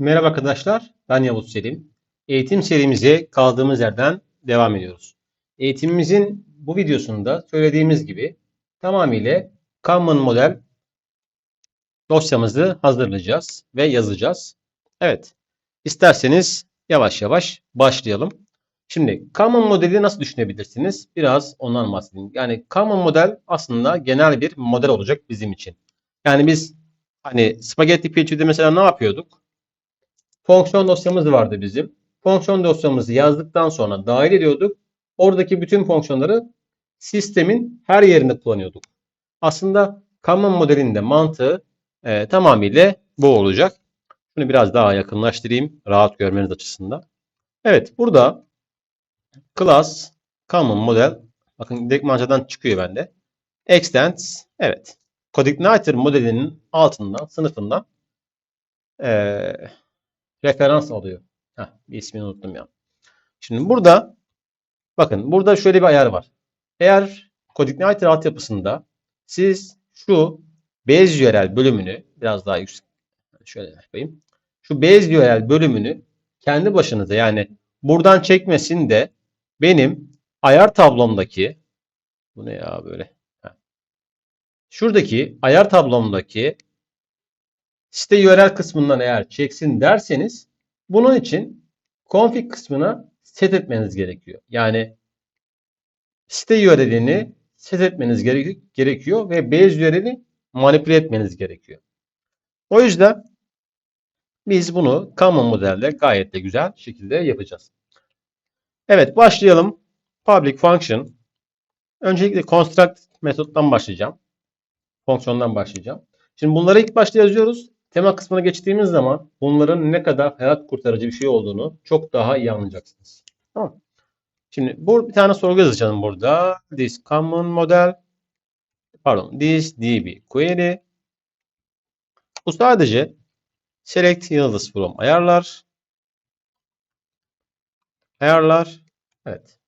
Merhaba arkadaşlar, ben Yavuz Selim. Eğitim serimize kaldığımız yerden devam ediyoruz. Eğitimimizin bu videosunda söylediğimiz gibi tamamıyla Common Model dosyamızı hazırlayacağız ve yazacağız. Evet, isterseniz yavaş yavaş başlayalım. Şimdi Common modeli nasıl düşünebilirsiniz? Biraz ondan bahsedeyim. Yani Common model aslında genel bir model olacak bizim için. Yani biz hani Spaghetti PHP'de mesela ne yapıyorduk? Fonksiyon dosyamız vardı bizim. Fonksiyon dosyamızı yazdıktan sonra dahil ediyorduk. Oradaki bütün fonksiyonları sistemin her yerinde kullanıyorduk. Aslında Common modelinde mantığı e, tamamıyla bu olacak. Şunu biraz daha yakınlaştırayım rahat görmeniz açısından. Evet burada class common model bakın direkt mancadan çıkıyor bende. Extends evet. CodeIgniter modelinin altından sınıfından eee referans alıyor. Heh, bir ismini unuttum ya. Şimdi burada bakın burada şöyle bir ayar var. Eğer CodeIgniter altyapısında siz şu base URL bölümünü biraz daha yüksek şöyle yapayım. Şu base URL bölümünü kendi başınıza yani buradan çekmesin de benim ayar tablomdaki bu ne ya böyle şuradaki ayar tablomdaki site URL kısmından eğer çeksin derseniz bunun için config kısmına set etmeniz gerekiyor. Yani site URL'ini set etmeniz gerekiyor ve base URL'ini manipüle etmeniz gerekiyor. O yüzden biz bunu common modelde gayet de güzel şekilde yapacağız. Evet başlayalım. Public function. Öncelikle construct metottan başlayacağım. Fonksiyondan başlayacağım. Şimdi bunları ilk başta yazıyoruz. Tema kısmına geçtiğimiz zaman bunların ne kadar hayat kurtarıcı bir şey olduğunu çok daha iyi anlayacaksınız. Tamam. Şimdi bu bir tane sorgu yazacağım burada. This common model pardon this db query bu sadece select yıldız from ayarlar ayarlar evet.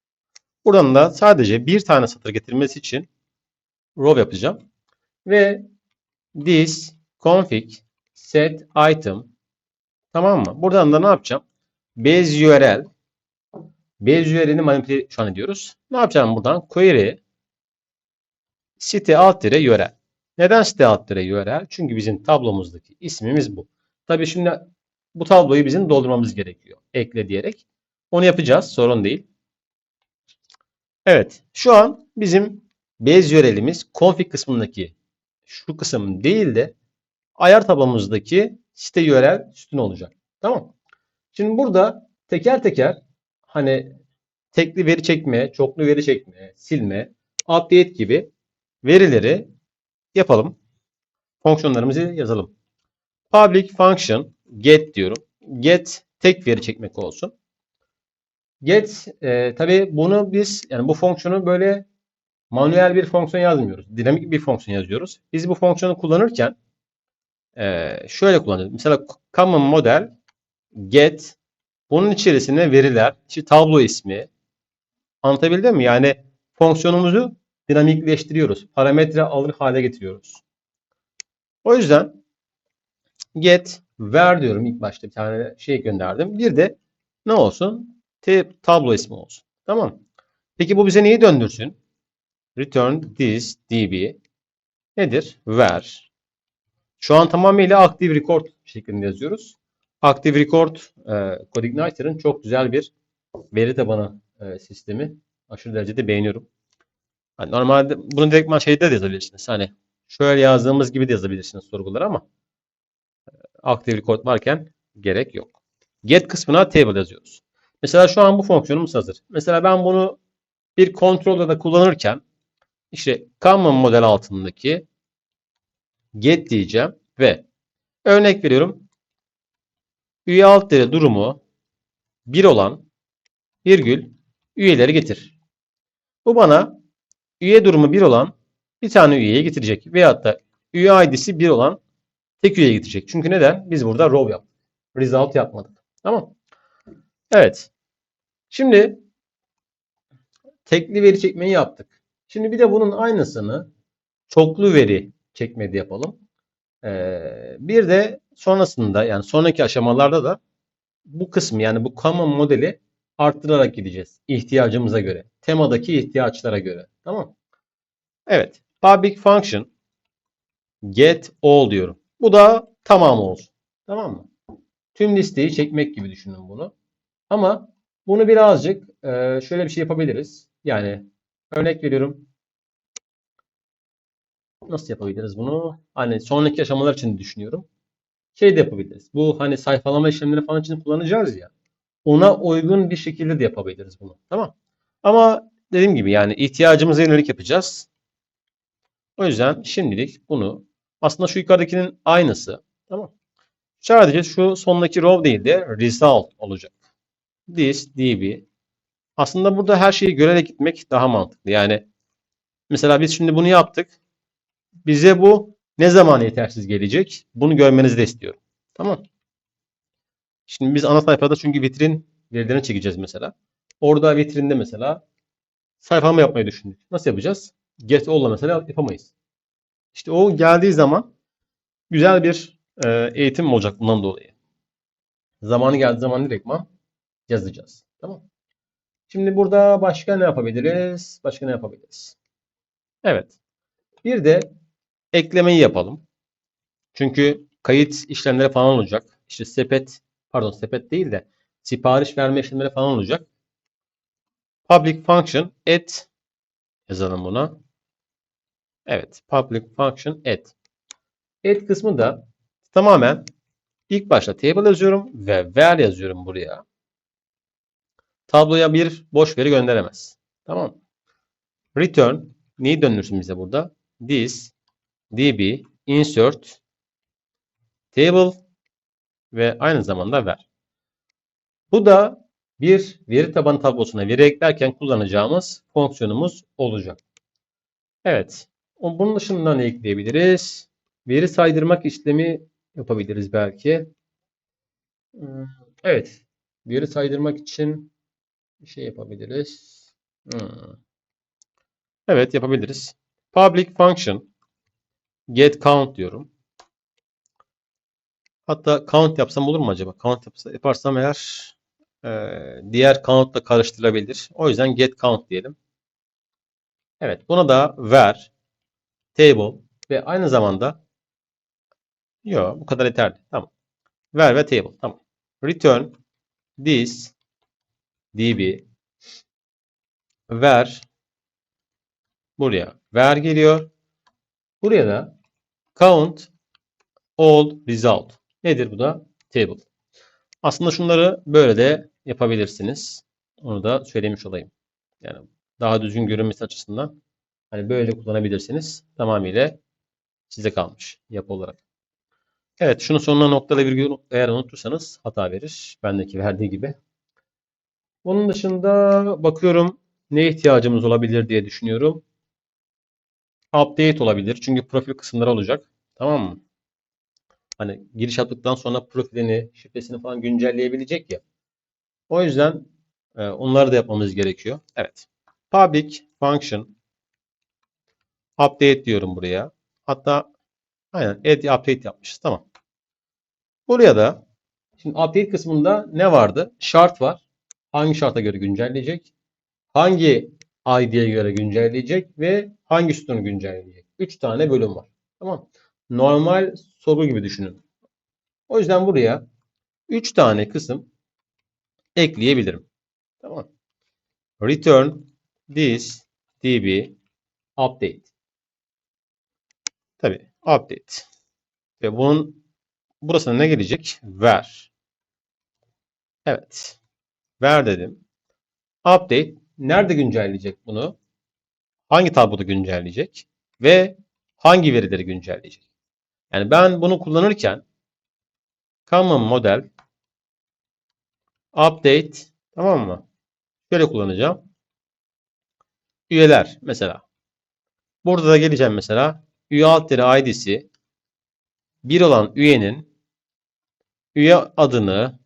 Buradan da sadece bir tane satır getirmesi için row yapacağım. Ve this config set item tamam mı? Buradan da ne yapacağım? Base URL base URL'ini manipüle şu an ediyoruz. Ne yapacağım buradan? Query site alt dire URL. Neden site alt dire URL? Çünkü bizim tablomuzdaki ismimiz bu. Tabii şimdi bu tabloyu bizim doldurmamız gerekiyor. Ekle diyerek. Onu yapacağız. Sorun değil. Evet. Şu an bizim base URL'imiz config kısmındaki şu kısım değil de ayar tablomuzdaki site URL sütun olacak. Tamam. Şimdi burada teker teker hani tekli veri çekme, çoklu veri çekme, silme, update gibi verileri yapalım. Fonksiyonlarımızı yazalım. Public function get diyorum. Get tek veri çekmek olsun. Get e, tabi bunu biz yani bu fonksiyonu böyle manuel bir fonksiyon yazmıyoruz. Dinamik bir fonksiyon yazıyoruz. Biz bu fonksiyonu kullanırken e, şöyle kullanıyoruz. Mesela common model get bunun içerisine veriler, işte tablo ismi anlatabildim mi? Yani fonksiyonumuzu dinamikleştiriyoruz. Parametre alır hale getiriyoruz. O yüzden get ver diyorum ilk başta bir tane şey gönderdim. Bir de ne olsun? tablo ismi olsun. Tamam. Peki bu bize neyi döndürsün? Return this db nedir? Ver. Şu an tamamıyla Active Record şeklinde yazıyoruz. Active Record e, CodeIgniter'ın çok güzel bir veri tabanı e, sistemi. Aşırı derecede beğeniyorum. Yani normalde bunu direkt şeyde de yazabilirsiniz. Hani şöyle yazdığımız gibi de yazabilirsiniz sorguları ama e, Active Record varken gerek yok. Get kısmına table yazıyoruz. Mesela şu an bu fonksiyonumuz hazır. Mesela ben bunu bir kontrolde de kullanırken işte common model altındaki get diyeceğim ve örnek veriyorum üye alt değeri durumu 1 olan virgül üyeleri getir. Bu bana üye durumu 1 olan bir tane üyeye getirecek. Veyahut da üye ID'si 1 olan tek üyeye getirecek. Çünkü neden? Biz burada row yaptık. Result yapmadık. Tamam. Evet. Şimdi tekli veri çekmeyi yaptık. Şimdi bir de bunun aynısını çoklu veri çekmede yapalım. Ee, bir de sonrasında yani sonraki aşamalarda da bu kısmı yani bu common modeli arttırarak gideceğiz. ihtiyacımıza göre. Temadaki ihtiyaçlara göre. Tamam. Evet. Public function get all diyorum. Bu da tamam olsun. Tamam mı? Tüm listeyi çekmek gibi düşünün bunu. Ama bunu birazcık e, şöyle bir şey yapabiliriz. Yani örnek veriyorum. Nasıl yapabiliriz bunu? Hani sonraki aşamalar için düşünüyorum. Şey de yapabiliriz. Bu hani sayfalama işlemleri falan için kullanacağız ya. Ona uygun bir şekilde de yapabiliriz bunu. Tamam. Ama dediğim gibi yani ihtiyacımıza yönelik yapacağız. O yüzden şimdilik bunu aslında şu yukarıdakinin aynısı. Tamam. Sadece şu sondaki row değil de result olacak. This db. Aslında burada her şeyi görerek gitmek daha mantıklı. Yani mesela biz şimdi bunu yaptık. Bize bu ne zaman yetersiz gelecek? Bunu görmenizi de istiyorum. Tamam. Şimdi biz ana sayfada çünkü vitrin verilerini çekeceğiz mesela. Orada vitrinde mesela sayfamı yapmayı düşündük. Nasıl yapacağız? Get all'la mesela yapamayız. İşte o geldiği zaman güzel bir e, eğitim olacak bundan dolayı. Zamanı geldiği zaman direktman yazacağız. Tamam. Şimdi burada başka ne yapabiliriz? Başka ne yapabiliriz? Evet. Bir de eklemeyi yapalım. Çünkü kayıt işlemleri falan olacak. İşte sepet, pardon sepet değil de sipariş verme işlemleri falan olacak. Public function add yazalım buna. Evet, public function add. Add kısmı da tamamen ilk başta table yazıyorum ve where yazıyorum buraya. Tabloya bir boş veri gönderemez. Tamam. Return neyi döndürsün bize burada? This db insert table ve aynı zamanda ver. Bu da bir veri tabanı tablosuna veri eklerken kullanacağımız fonksiyonumuz olacak. Evet. Bunun dışında ne ekleyebiliriz? Veri saydırmak işlemi yapabiliriz belki. Hmm, Evet. Veri saydırmak için bir şey yapabiliriz. Hmm. Evet yapabiliriz. Public function get count diyorum. Hatta count yapsam olur mu acaba? Count yapsa, yaparsam eğer e, diğer count'la karıştırılabilir. O yüzden get count diyelim. Evet buna da ver table ve aynı zamanda yok bu kadar yeterli. Tamam. Ver ve table. Tamam. Return this db ver buraya ver geliyor. Buraya da count all result. Nedir bu da? Table. Aslında şunları böyle de yapabilirsiniz. Onu da söylemiş olayım. Yani daha düzgün görünmesi açısından hani böyle kullanabilirsiniz. Tamamıyla size kalmış yapı olarak. Evet, şunun sonuna noktalı virgül eğer unutursanız hata verir. Bendeki verdiği gibi. Bunun dışında bakıyorum ne ihtiyacımız olabilir diye düşünüyorum. Update olabilir. Çünkü profil kısımları olacak. Tamam mı? Hani giriş yaptıktan sonra profilini, şifresini falan güncelleyebilecek ya. O yüzden e, onları da yapmamız gerekiyor. Evet. Public function update diyorum buraya. Hatta aynen add update yapmışız. Tamam. Buraya da şimdi update kısmında ne vardı? Şart var. Hangi şarta göre güncelleyecek? Hangi ID'ye göre güncelleyecek ve hangi sütunu güncelleyecek? 3 tane bölüm var. Tamam. Normal soru gibi düşünün. O yüzden buraya 3 tane kısım ekleyebilirim. Tamam. Return this db update. Tabi update. Ve bunun burasına ne gelecek? Ver. Evet. Ver dedim. Update nerede güncelleyecek bunu? Hangi tabloda güncelleyecek? Ve hangi verileri güncelleyecek? Yani ben bunu kullanırken common model update tamam mı? Şöyle kullanacağım. Üyeler mesela. Burada da geleceğim mesela. Üye alt ID'si bir olan üyenin üye adını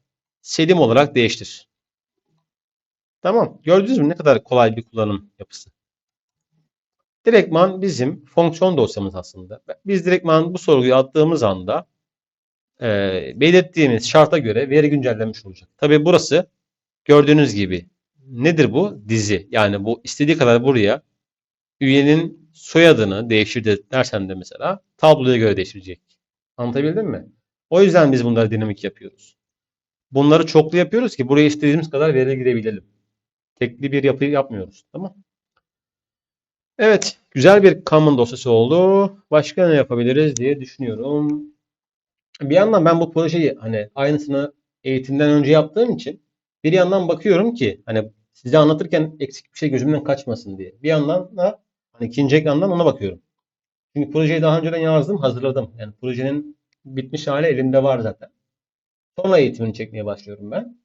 Selim olarak değiştir. Tamam. Gördünüz mü ne kadar kolay bir kullanım yapısı. direktman bizim fonksiyon dosyamız aslında. Biz direktman bu sorguyu attığımız anda e, belirttiğimiz şarta göre veri güncellenmiş olacak. Tabii burası gördüğünüz gibi nedir bu? Dizi. Yani bu istediği kadar buraya üyenin soyadını değiştir de- dersen de mesela tabloya göre değiştirecek. Anlatabildim mi? O yüzden biz bunları dinamik yapıyoruz. Bunları çoklu yapıyoruz ki buraya istediğimiz kadar veri girebilelim. Tekli bir yapı yapmıyoruz. Tamam. Evet. Güzel bir common dosyası oldu. Başka ne yapabiliriz diye düşünüyorum. Bir yandan ben bu projeyi hani aynısını eğitimden önce yaptığım için bir yandan bakıyorum ki hani size anlatırken eksik bir şey gözümden kaçmasın diye. Bir yandan da hani ikinci ekrandan ona bakıyorum. Çünkü projeyi daha önceden yazdım, hazırladım. Yani projenin bitmiş hali elimde var zaten. Sonra eğitimini çekmeye başlıyorum ben.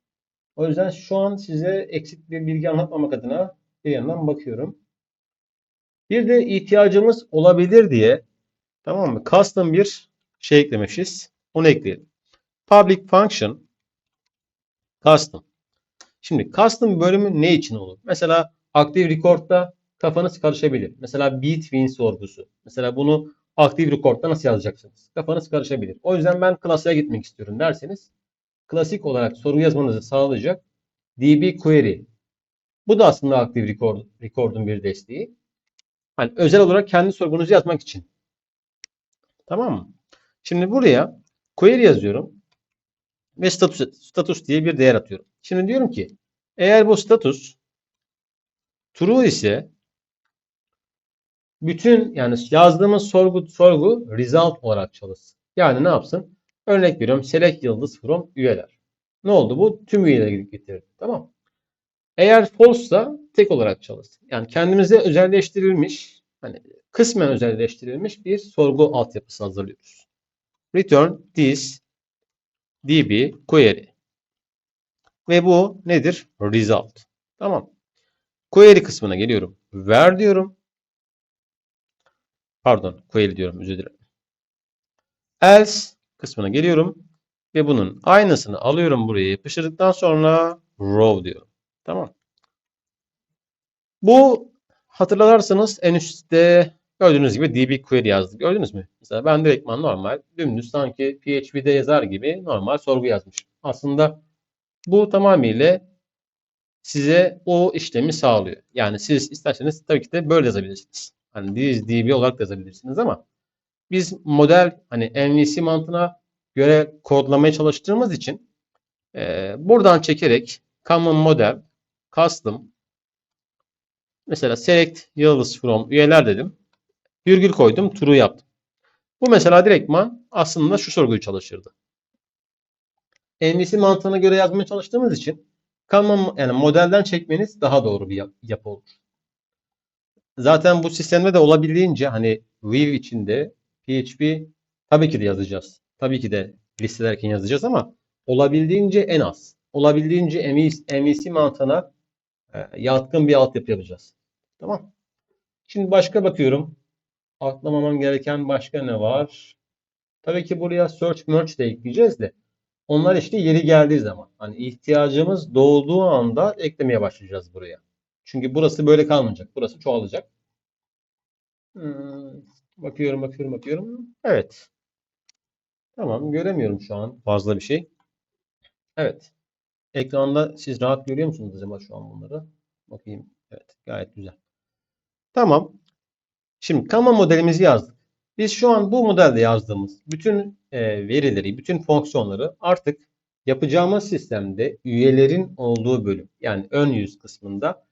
O yüzden şu an size eksik bir bilgi anlatmamak adına bir yandan bakıyorum. Bir de ihtiyacımız olabilir diye tamam mı? Custom bir şey eklemişiz. Onu ekleyelim. Public function custom. Şimdi custom bölümü ne için olur? Mesela Active Record'da kafanız karışabilir. Mesela between sorgusu. Mesela bunu Active Record'da nasıl yazacaksınız? Kafanız karışabilir. O yüzden ben klasiğe gitmek istiyorum derseniz klasik olarak soru yazmanızı sağlayacak DB Query. Bu da aslında Active Record, Record'un bir desteği. Hani özel olarak kendi sorgunuzu yazmak için. Tamam mı? Şimdi buraya query yazıyorum ve status, status diye bir değer atıyorum. Şimdi diyorum ki eğer bu status true ise bütün yani yazdığımız sorgu sorgu result olarak çalışsın. Yani ne yapsın? Örnek veriyorum select yıldız from üyeler. Ne oldu bu? Tüm üyeleri getirdi. Tamam. Eğer false'sa tek olarak çalışsın. Yani kendimize özelleştirilmiş hani kısmen özelleştirilmiş bir sorgu altyapısı hazırlıyoruz. Return this db query. Ve bu nedir? Result. Tamam. Query kısmına geliyorum. Ver diyorum. Pardon, query diyorum, özür dilerim. Else kısmına geliyorum ve bunun aynısını alıyorum buraya yapıştırdıktan sonra row diyorum. Tamam. Bu hatırlarsanız en üstte gördüğünüz gibi db query yazdık. Gördünüz mü? Mesela ben direktman normal dümdüz sanki PHP'de yazar gibi normal sorgu yazmışım. Aslında bu tamamıyla size o işlemi sağlıyor. Yani siz isterseniz tabii ki de böyle yazabilirsiniz. Hani this db olarak da yazabilirsiniz ama biz model hani MVC mantığına göre kodlamaya çalıştığımız için e, buradan çekerek common model custom mesela select yıldız from üyeler dedim. Virgül koydum. True yaptım. Bu mesela direktman aslında şu sorguyu çalışırdı. MVC mantığına göre yazmaya çalıştığımız için common yani modelden çekmeniz daha doğru bir yap- yapı olur. Zaten bu sistemde de olabildiğince hani Vue içinde PHP tabii ki de yazacağız. Tabii ki de listelerken yazacağız ama olabildiğince en az. Olabildiğince MVC, MVC mantığına e, yatkın bir altyapı yapacağız. Tamam. Şimdi başka bakıyorum. Atlamamam gereken başka ne var? Tabii ki buraya search merge de ekleyeceğiz de. Onlar işte yeri geldiği zaman. Hani ihtiyacımız doğduğu anda eklemeye başlayacağız buraya. Çünkü burası böyle kalmayacak. Burası çoğalacak. Hmm, bakıyorum, bakıyorum, bakıyorum. Evet. Tamam, göremiyorum şu an fazla bir şey. Evet. Ekranda siz rahat görüyor musunuz acaba şu an bunları? Bakayım. Evet, gayet güzel. Tamam. Şimdi Kama modelimizi yazdık. Biz şu an bu modelde yazdığımız bütün e, verileri, bütün fonksiyonları artık yapacağımız sistemde üyelerin olduğu bölüm yani ön yüz kısmında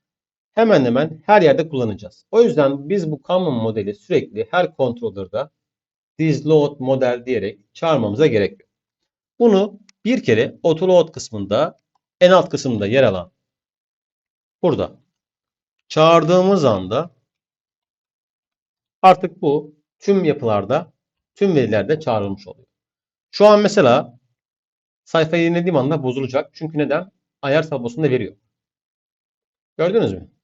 hemen hemen her yerde kullanacağız. O yüzden biz bu common modeli sürekli her controller'da thisLoad model diyerek çağırmamıza gerek yok. Bunu bir kere autoload kısmında en alt kısımda yer alan burada çağırdığımız anda artık bu tüm yapılarda tüm verilerde çağrılmış oluyor. Şu an mesela sayfayı yenilediğim anda bozulacak. Çünkü neden? Ayar tablosunda veriyor. Gördünüz mü?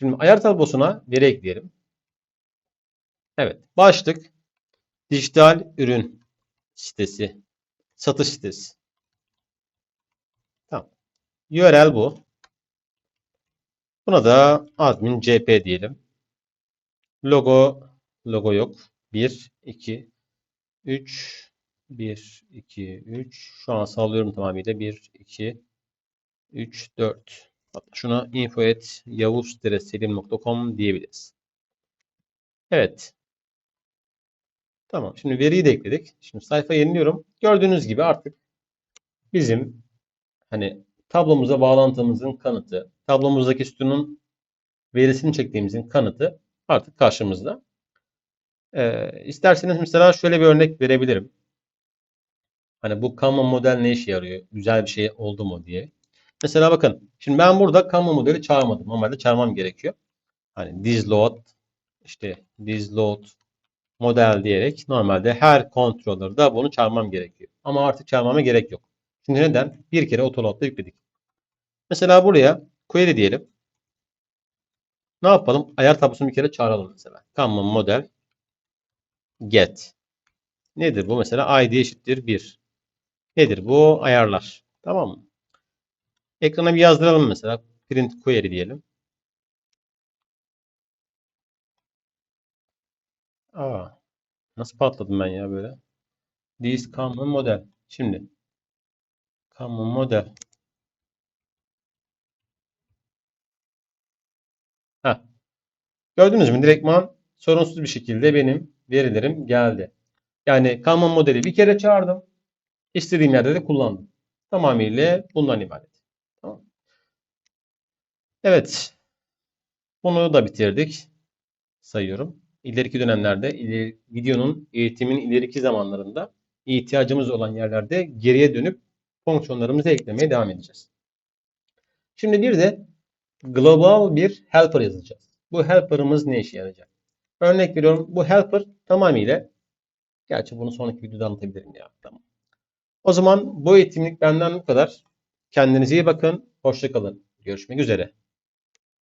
Şimdi ayar tablosuna veri ekleyelim. Evet. Başlık dijital ürün sitesi. Satış sitesi. Tamam. URL bu. Buna da admin cp diyelim. Logo logo yok. 1 2 3 1 2 3 şu an sallıyorum tamamıyla 1 2 3 4 Şuna info@yavuzdereselim.com diyebiliriz. Evet. Tamam. Şimdi veriyi de ekledik. Şimdi sayfa yeniliyorum. Gördüğünüz gibi artık bizim hani tablomuza bağlantımızın kanıtı, tablomuzdaki sütunun verisini çektiğimizin kanıtı artık karşımızda. Ee, isterseniz mesela şöyle bir örnek verebilirim. Hani bu Kanban model ne işe yarıyor? Güzel bir şey oldu mu diye. Mesela bakın. Şimdi ben burada Kanban modeli çağırmadım. Normalde çağırmam gerekiyor. Hani dizload işte dizload model diyerek normalde her controller'da bunu çağırmam gerekiyor. Ama artık çağırmama gerek yok. Çünkü neden? Bir kere autoload'da yükledik. Mesela buraya query diyelim. Ne yapalım? Ayar tablosunu bir kere çağıralım mesela. Kanban model get. Nedir bu? Mesela id eşittir 1. Nedir bu? Ayarlar. Tamam mı? Ekrana bir yazdıralım mesela. Print query diyelim. Aa, nasıl patladım ben ya böyle? This common model. Şimdi common model. Heh. Gördünüz mü? Direktman sorunsuz bir şekilde benim verilerim geldi. Yani common modeli bir kere çağırdım. İstediğim yerde de kullandım. Tamamıyla bundan ibaret. Evet. Bunu da bitirdik. Sayıyorum. İleriki dönemlerde videonun eğitimin ileriki zamanlarında ihtiyacımız olan yerlerde geriye dönüp fonksiyonlarımızı eklemeye devam edeceğiz. Şimdi bir de global bir helper yazacağız. Bu helper'ımız ne işe yarayacak? Örnek veriyorum. Bu helper tamamıyla gerçi bunu sonraki videoda anlatabilirim ya. Tamam. O zaman bu eğitimlik benden bu kadar. Kendinize iyi bakın. Hoşça kalın. Görüşmek üzere.